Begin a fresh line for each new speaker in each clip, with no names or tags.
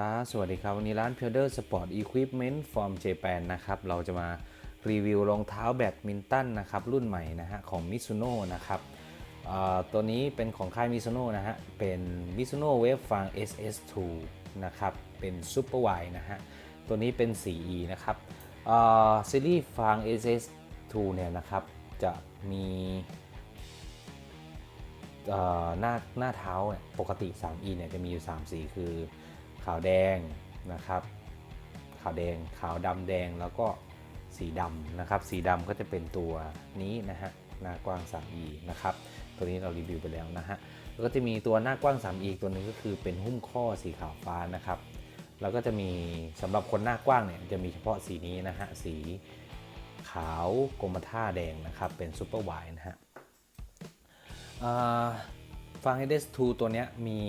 ครับสวัสดีครับ วันนี้ร้าน p u r e r Sport Equipment from Japan นะครับ เราจะมารีวิวรองเท้าแบดมินตันนะครับ รุ่นใหม่นะฮะของ Mizuno นะครับตัวนี้เป็นของค่าย Mizuno นะฮะ เป็น Mizuno Wave Fang SS2 นะครับ เป็น Super Wide นะฮะ ตัวนี้เป็น 4E นะครับซีรีส์ Fang SS2 เนี่ยนะครับ จะมีหน้าหน้าเท้าเนี่ยปกติ 3E เนี่ยจะมีอยู่ 3 สีคือ ขาวแดงนะครับ ขาวแดงขาวดำแดงแล้วก็สีดำนะครับ สีดำก็จะเป็นตัวนี้นะฮะหน้ากว้าง 3E นะครับ ตัวนี้เรารีวิวไปแล้วนะฮะ แล้วก็จะมีตัวหน้ากว้าง 3E อีกตัวหนึงก็คือเป็นหุ้มข้อสีขาวฟ้านะครับ แล้วก็จะมีสำหรับคนหน้ากว้างเนี่ยจะมีเฉพาะสีนี้นะฮะ สีขาวกรมท่าแดงนะครับ เป็นซูเปอร์ไวนะฮะฟัง HS2 ตัวเนี้ยมี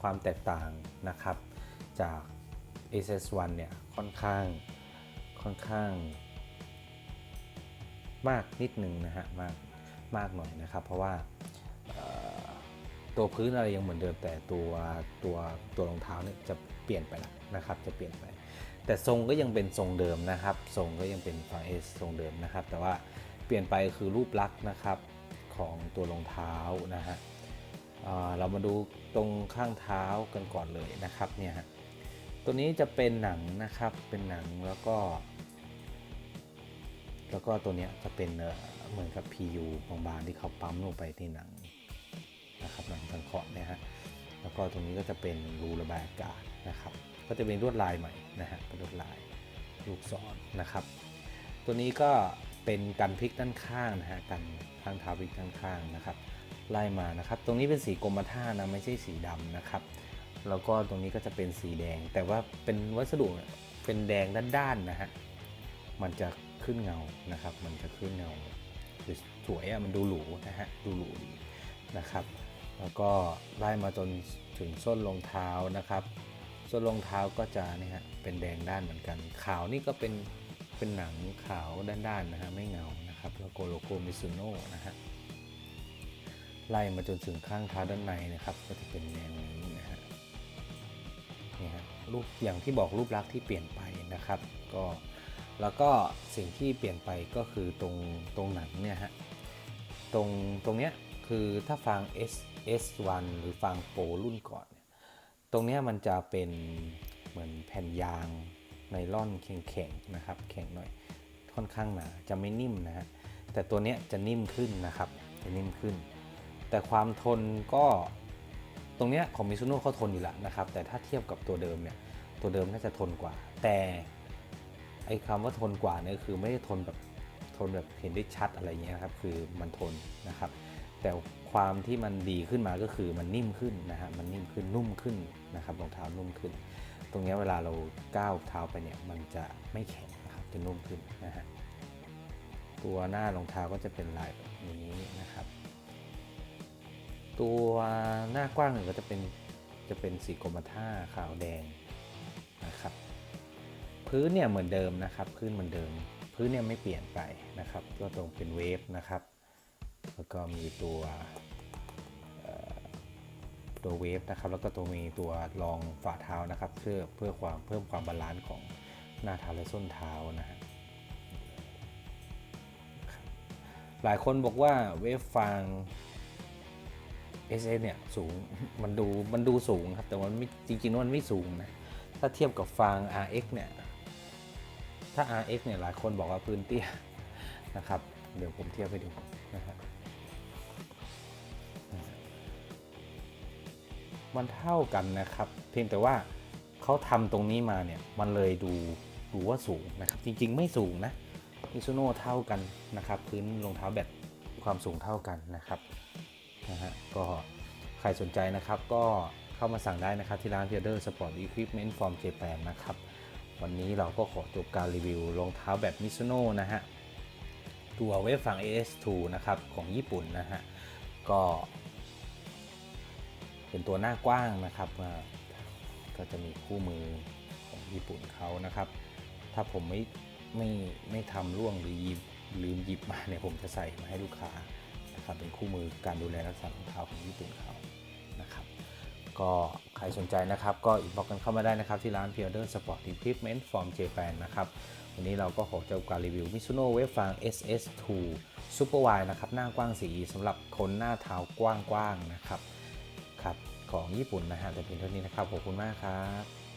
ความแตกต่างนะครับ จาก SS1 เนี่ยค่อนข้างค่อนข้าง มากนิดนึงนะฮะมากมากหน่อยนะครับ เพราะว่าตัวพื้นอะไรยังเหมือนเดิมแต่ตัวตัวตัวรองเท้าเนี่ยจะเปลี่ยนไปล้วนะครับ จะเปลี่ยนไป แต่ทรงก็ยังเป็นทรงเดิมนะครับ ทรงก็ยังเป็นฝั่ง S ทรงเดิมนะครับ แต่ว่าเปลี่ยนไปคือรูปลักษณ์นะครับของตัวรองเท้านะฮะเรามาดูตรงข้างเท้ากันก่อนเลยนะครับเนี่ยฮะ ตัวนี้จะเป็นหนังนะครับ เป็นหนังแล้วก็ แล้วก็ตัวนี้จะเป็นเหมือนกับ PU บางๆที่เขาปั๊มลงไปที่หนังนะครับหนังสังเคราะห์เนี่ยฮะ แล้วก็ตรงนี้ก็จะเป็นรูระบายอากาศนะครับ ก็จะเป็นลวดลายใหม่นะฮะเป็นลวดลายลูกศรนะครับ ตัวนี้ก็เป็นกันพลิกด้านข้างนะฮะกันข้างเท้าพลิกด้านข้างนะครับ ไล่มานะครับ ตรงนี้เป็นสีกรมท่านะไม่ใช่สีดำนะครับ แล้วก็ตรงนี้ก็จะเป็นสีแดง แต่ว่าเป็นวัสดุเป็นแดงด้านๆนะฮะ มันจะขึ้นเงานะครับ มันจะขึ้นเงาสวยอะมันดูหรูนะฮะ ดูหรูดีนะครับ แล้วก็ไล่มาจนถึงส้นรองเท้านะครับ ส้นรองเท้าก็จะนี่ฮะ เป็นแดงด้านเหมือนกัน ขาวนี่ก็เป็น เป็นหนังขาวด้านๆนะฮะ ไม่เงา นะครับ แล้วก็โลโก้มิซูโน่นะฮะ ไล่มาจนถึงข้างเท้าด้านในนะครับ ก็จะเป็นแนว รูปอย่างที่บอกรูปลักษณ์ที่เปลี่ยนไปนะครับ ก็แล้วก็สิ่งที่เปลี่ยนไปก็คือตรงตรงหนังเนี่ยฮะตรงตรงเนี้ยคือถ้าฟัง S S1 หรือฟังโปรรุ่นก่อนเนี่ยตรงเนี้ยมันจะเป็นเหมือนแผ่นยางไนล่อนแข็งๆนะครับแข็งหน่อยค่อนข้างหนาจะไม่นิ่มนะฮะแต่ตัวเนี้ยจะนิ่มขึ้นนะครับจะนิ่มขึ้น แต่ความทนก็ ตรงเนี้ยของมิซูโน่เขาทนอยู่แล้วนะครับ แต่ถ้าเทียบกับตัวเดิมเนี่ย ตัวเดิมน่าจะทนกว่า แต่ไอ้คำว่าทนกว่าเนี่ยคือไม่ได้ทนแบบทนแบบเห็นได้ชัดอะไรเงี้ยครับ คือมันทนนะครับ แต่ความที่มันดีขึ้นมาก็คือมันนิ่มขึ้นนะฮะ มันนิ่มขึ้นนุ่มขึ้นนะครับรองเท้านุ่มขึ้น ตรงนี้เวลาเราก้าวเท้าไปเนี่ยมันจะไม่แข็งนะครับ จะนุ่มขึ้นนะฮะ ตัวหน้ารองเท้าก็จะเป็นลายแบบนี้นะครับ ตัวหน้ากว้างหนึ่งก็จะเป็นจะเป็นสีกรมท่าขาวแดงนะครับ พื้นเนี่ยเหมือนเดิมนะครับพื้นเหมือนเดิม พื้นเนี่ยไม่เปลี่ยนไปนะครับ ก็ตรงเป็นเวฟนะครับ แล้วก็มีตัวเอ่อตัวเวฟนะครับ แล้วก็ตัวมีตัวรองฝ่าเท้านะครับ เพื่อเพื่อความเพิ่มความบาลานซ์ของหน้าเท้าและส้นเท้านะฮะหลายคนบอกว่าเวฟฟาง SS เนี่ยสูงมันดูมันดูสูงครับแต่มันไม่จริงๆมันไม่สูงนะถ้าเทียบกับฟาง RX เนี่ยถ้า RX เนี่ยหลายคนบอกว่าพื้นเตี้ยนะครับ เดี๋ยวผมเทียบให้ดูนะครับมันเท่ากันนะครับ เพียงแต่ว่าเขาทำตรงนี้มาเนี่ยมันเลยดูดูว่าสูงนะครับ จริงๆ ไม่สูงนะมิซูโน่เท่ากันนะครับ พื้นรองเท้าแบตความสูงเท่ากันนะครับ นะฮะก็ใครสนใจนะครับก็เข้ามาสั่งได้นะครับที่ร้าน p i e r Sport Equipment from Japan นะครับวันนี้เราก็ขอจบการรีวิวรองเท้าแบบมิซูโน่นะฮะตัวเวฟฝั่ง AS2 นะครับของญี่ปุ่นนะฮะก็เป็นตัวหน้ากว้างนะครับก็จะมีคู่มือของญี่ปุ่นเขานะครับ ถ้าผมไม่ไม่ไม่ทำร่วงหรือยิบลืมหยิบมาเนี่ยผมจะใส่มาให้ลูกค้า นะครับเป็นคู่มือการดูแลรักษารองเท้าของญี่ปุ่นเขานะครับก็ใครสนใจนะครับ ก็อินบ็อกกันเข้ามาได้นะครับ ที่ร้าน p i o d e r Sport Equipment from Japan นะครับ วันนี้เราก็ขอจบการรีวิว Mizuno Wave Fang SS2 Super Wide นะครับ หน้ากว้างสีสำหรับคนหน้าเท้ากว้างๆนะครับครับ ของญี่ปุ่นนะฮะแต่เพียงเท่านี้นะครับ ขอบคุณมากครับ